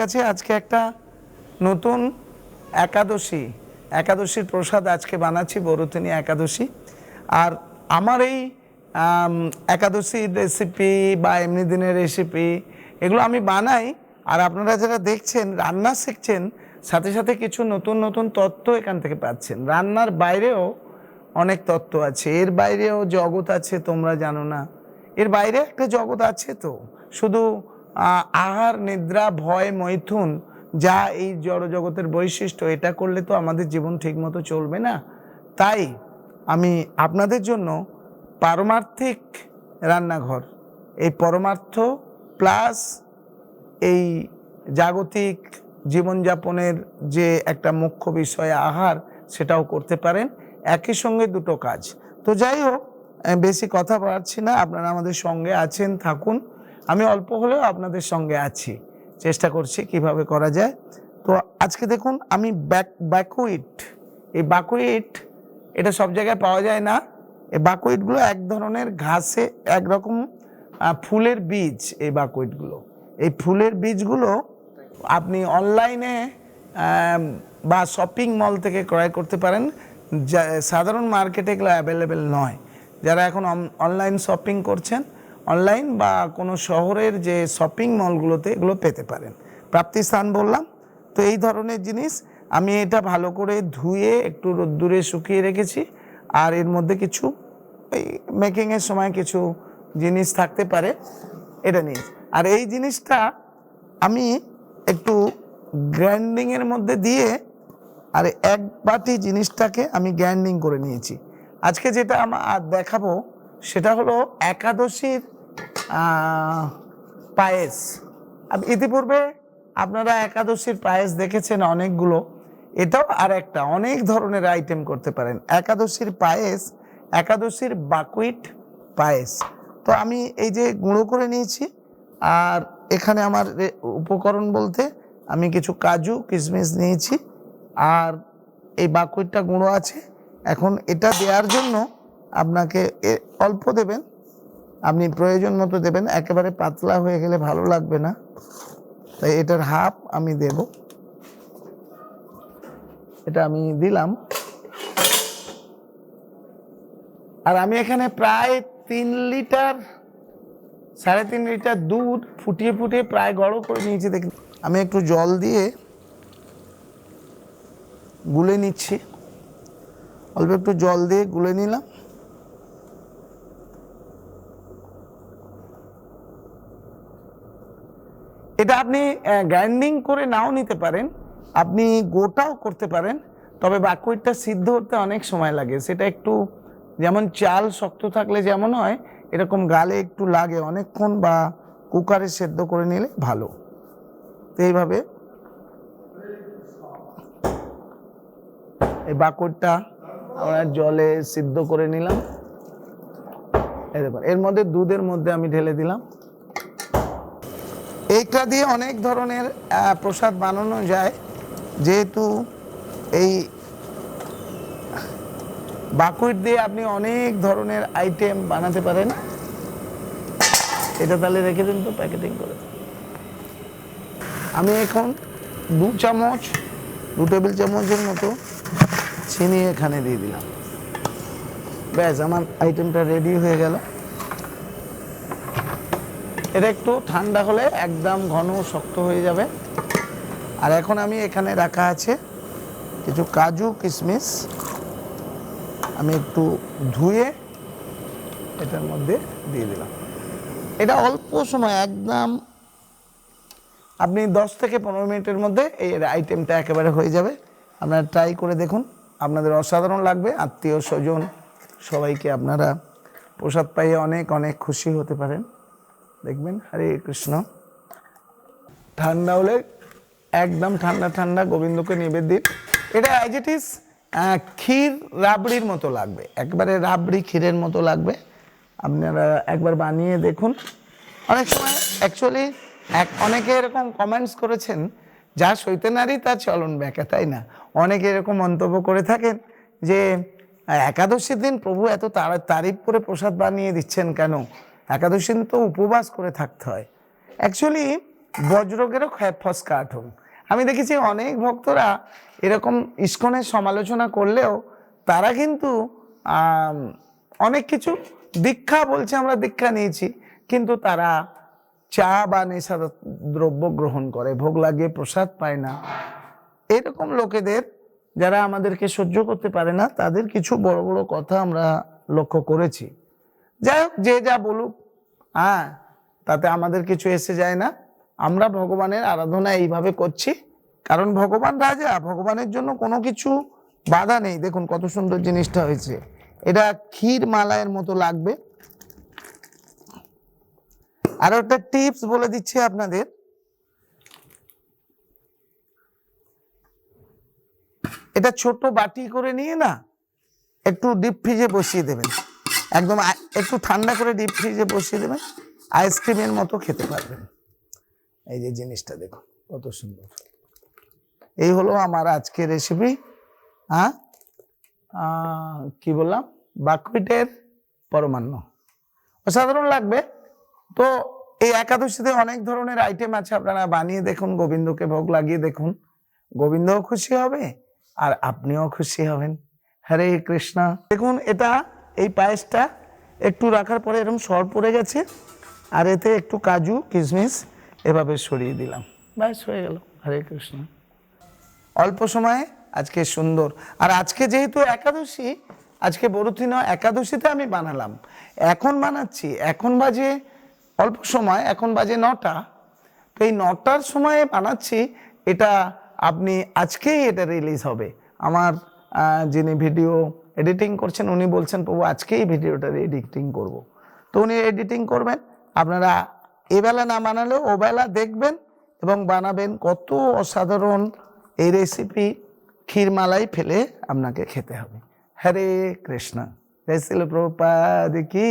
কাছে আজকে একটা নতুন একাদশী, একাদশীর প্রসাদ আজকে বানাচ্ছি, বরুথিনী একাদশী। আর আমার এই একাদশীর রেসিপি বা এমনি দিনের রেসিপি এগুলো আমি বানাই, আর আপনারা যারা দেখছেন, রান্না শিখছেন, সাথে সাথে কিছু নতুন নতুন তত্ত্ব এখান থেকে পাচ্ছেন। রান্নার বাইরেও অনেক তত্ত্ব আছে। এর বাইরেও জগৎ আছে, তোমরা জানো না। এর বাইরে একটা জগৎ আছে তো। শুধু আহার, নিদ্রা, ভয়, মৈথুন, যা এই জড় জগতের বৈশিষ্ট্য, এটা করলে তো আমাদের জীবন ঠিকমতো চলবে না। তাই আমি আপনাদের জন্য পারমার্থিক রান্নাঘর, এই পরমার্থ প্লাস এই জাগতিক জীবনযাপনের যে একটা মুখ্য বিষয় আহার, সেটাও করতে পারেন। একই সঙ্গে দুটো কাজ। তো যাই হোক বেশি কথা বাড়ছি না, আপনারা আমাদের সঙ্গে আছেন, থাকুন। আমি অল্প হলেও আপনাদের সঙ্গে আছি। চেষ্টা করছি কীভাবে করা যায়। তো আজকে দেখুন, আমি ব্যাক ব্যাকুইট এই বাকুইট, এটা সব জায়গায় পাওয়া যায় না। এই বাকুইটগুলো এক ধরনের ঘাসে একরকম ফুলের বীজ এই বাকুইটগুলো। এই ফুলের বীজগুলো আপনি অনলাইনে বা শপিং মল থেকে ক্রয় করতে পারেন। সাধারণ মার্কেটে এগুলো অ্যাভেলেবেল নয়। যারা এখন অনলাইন শপিং করছেন অনলাইন বা কোনো শহরের যে শপিং মলগুলোতে এগুলো পেতে পারেন। প্রাপ্তি স্থান বললাম। তো এই ধরনের জিনিস আমি এটা ভালো করে ধুয়ে একটু রোদ্দুরে শুকিয়ে রেখেছি। আর এর মধ্যে কিছু এই মেকিংয়ের সময় কিছু জিনিস থাকতে পারে, এটা নিয়ে। আর এই জিনিসটা আমি একটু গ্রাইন্ডিংয়ের মধ্যে দিয়ে আর এক বাটি জিনিসটাকে আমি গ্রাইন্ডিং করে নিয়েছি। আজকে যেটা আমার দেখাবো সেটা হলো একাদশীর পায়েস। ইতিপূর্বে আপনারা একাদশীর পায়েস দেখেছেন অনেকগুলো। এটাও আর একটা অনেক ধরনের আইটেম করতে পারেন। একাদশীর পায়েস, একাদশীর বাকুইট পায়েস। তো আমি এই যে গুঁড়ো করে নিয়েছি, আর এখানে আমার উপকরণ বলতে আমি কিছু কাজু, কিশমিশ নিয়েছি, আর এই বাকুইটটা গুঁড়ো আছে। এখন এটা দেওয়ার জন্য আপনাকে অল্প দেবেন। আপনি প্রয়োজন মতো দেবেন, একেবারে পাতলা হয়ে গেলে ভালো লাগবে না। তাই এটার হাফ আমি দেব। এটা আমি দিলাম। আর আমি এখানে প্রায় তিন লিটার, সাড়ে তিন লিটার দুধ ফুটিয়ে ফুটিয়ে প্রায় গড়ো করে নিয়েছি দেখি আমি একটু জল দিয়ে গুলে নিচ্ছি। অল্প একটু জল দিয়ে গুলে নিলাম। এটা আপনি গ্রাইন্ডিং করে নাও নিতে পারেন। আপনি গোটাও করতে পারেন, তবে বাকুইটটা সিদ্ধ হতে অনেক সময় লাগে। সেটা একটু যেমন চাল শক্ত থাকলে যেমন হয়, এরকম গালে একটু লাগে অনেকক্ষণ বা কুকারে সেদ্ধ করে নিলে ভালো। তো এইভাবে এই বাকুরটা আমরা জলে সিদ্ধ করে নিলাম। এর মধ্যে দুধের মধ্যে আমি ঢেলে দিলাম। এইটা দিয়ে অনেক ধরনের প্রসাদ বানানো যায়। যেহেতু এই বাকুইট দিয়ে আপনি অনেক ধরনের আইটেম বানাতে পারেন। এটা তাহলে রেখে দিন তো প্যাকেটিং করে। আমি এখন দু চামচ, দু টেবিল চামচের মতো চিনি এখানে দিয়ে দিলাম। ব্যাস, আমার আইটেমটা রেডি হয়ে গেল। এটা একটু ঠান্ডা হলে একদম ঘন শক্ত হয়ে যাবে। আর এখন আমি এখানে রাখা আছে কিছু কাজু কিশমিশ আমি একটু ধুয়ে এটার মধ্যে দিয়ে দিলাম। এটা অল্প সময় একদম আপনি দশ থেকে পনেরো মিনিটের মধ্যে এই আইটেমটা একেবারে হয়ে যাবে। আপনারা ট্রাই করে দেখুন, আপনাদের অসাধারণ লাগবে। আত্মীয় স্বজন সবাইকে আপনারা প্রসাদ পাইয়ে অনেক অনেক খুশি হতে পারেন। দেখবেন, হরে কৃষ্ণ। ঠান্ডা হলে একদম ঠান্ডা ঠান্ডা গোবিন্দকে নিবেদিত। এটা অ্যাজ ইট ইজ ক্ষীর রাবড়ির মতো লাগবে। একবারে রাবড়ি ক্ষীরের মতো লাগবে। আপনারা একবার বানিয়ে দেখুন। অনেক সময় অ্যাকচুয়ালি এক, অনেকে এরকম কমেন্টস করেছেন, যা সইতে নারী তার চলন ব্যাকা তাই না? অনেকে এরকম মন্তব্য করে থাকেন যে, একাদশীর দিন প্রভু এত তারা- তারিফ করে প্রসাদ বানিয়ে দিচ্ছেন কেন? একাদশী তো উপবাস করে থাকতে হয়। অ্যাকচুয়ালি বজ্রকেরও ফসকা আঠুন আমি দেখেছি অনেক ভক্তরা এরকম ইস্কনের সমালোচনা করলেও তারা কিন্তু অনেক কিছু দীক্ষা বলছে, আমরা দীক্ষা নিয়েছি। কিন্তু তারা চা বা নেশা দ্রব্য গ্রহণ করে, ভোগ লাগিয়ে প্রসাদ পায় না। এরকম লোকেদের যারা আমাদেরকে সহ্য করতে পারে না, তাদের কিছু বড় বড় কথা আমরা লক্ষ্য করেছি। যাই হোক, যে যা বলুক হ্যাঁ তাতে আমাদের কিছু এসে যায় না। আমরা ভগবানের আরাধনা এইভাবে করছি। কারণ ভগবান রাজা, ভগবানের জন্য কোনো কিছু বাধা নেই। দেখুন কত সুন্দর জিনিসটা হয়েছে। এটা ক্ষীর মালায়ের মতো লাগবে। আর একটা টিপস বলে দিচ্ছি আপনাদের। এটা ছোট বাটি করে নিয়ে না, একটু ডিপ ফ্রিজে বসিয়ে দেবেন। একদম একটু ঠান্ডা করে ডিপ ফ্রিজে বসিয়ে দেবেন আইসক্রিমের মতো খেতে পারবেন। এই যে জিনিসটা দেখুন, কত সুন্দর। এই হলো আমার আজকের রেসিপি হ্যাঁ কি বললাম? বাকুইটের পরমান্ন। অসাধারণ লাগবে। তো এই একাদশীতে অনেক ধরনের আইটেম আছে, আপনারা বানিয়ে দেখুন, গোবিন্দকে ভোগ লাগিয়ে দেখুন। গোবিন্দও খুশি হবে, আর আপনিও খুশি হবেন। হরে কৃষ্ণ। দেখুন, এটা এই পায়েসটা একটু রাখার পরে এরকম সর পড়ে গেছে আর এতে একটু কাজু কিশমিশ এভাবে সরিয়ে দিলাম। ব্যাস হয়ে গেল। হরে কৃষ্ণ। অল্প সময়ে আজকে সুন্দর। আর আজকে যেহেতু একাদশী আজকে বড়দিন একাদশীতে আমি বানালাম। এখন বানাচ্ছি এখন বাজে অল্প সময় এখন বাজে নটা। তো এই নটার সময়ে বানাচ্ছি এটা আপনি আজকেই এটা রিলিজ হবে। আমার যিনি ভিডিও এডিটিং করছেন, উনি বলছেন, প্রভু, আজকেই ভিডিওটা এডিটিং করব। তো উনি এডিটিং করবেন, আপনারা এবেলা না বানালেও ওবেলা দেখবেন এবং বানাবেন কত অসাধারণ এই রেসিপি ক্ষীরমালাই ফেলে আপনাকে খেতে হবে। হরে কৃষ্ণ। জয় শিল প্রভুপাদ কি?